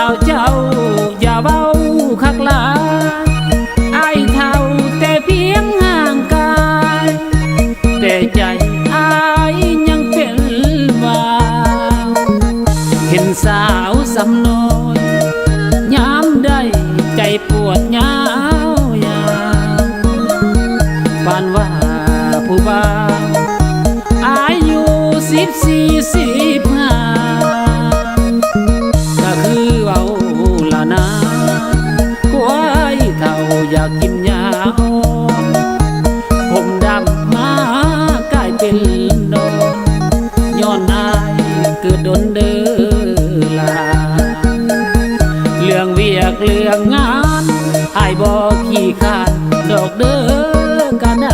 าวเจ้า อย่าเบ้าคักลาไอเท่าแต่เพียงห่างกาย แต่ใจไอยยังเป็นวาเห็นสาวสำน้อยย้ำได้ใจปวดยาวยาวปานว่าผู้บ่าวอายุสิบสี่สิบห้าากกินยาหอมผมดำมากลายเป็นนอกย้อนอายเกิดดนเดือลา เรื่องเวียกเรื่องงานอายบอกขี้ขาดดอกเด้อกันนะ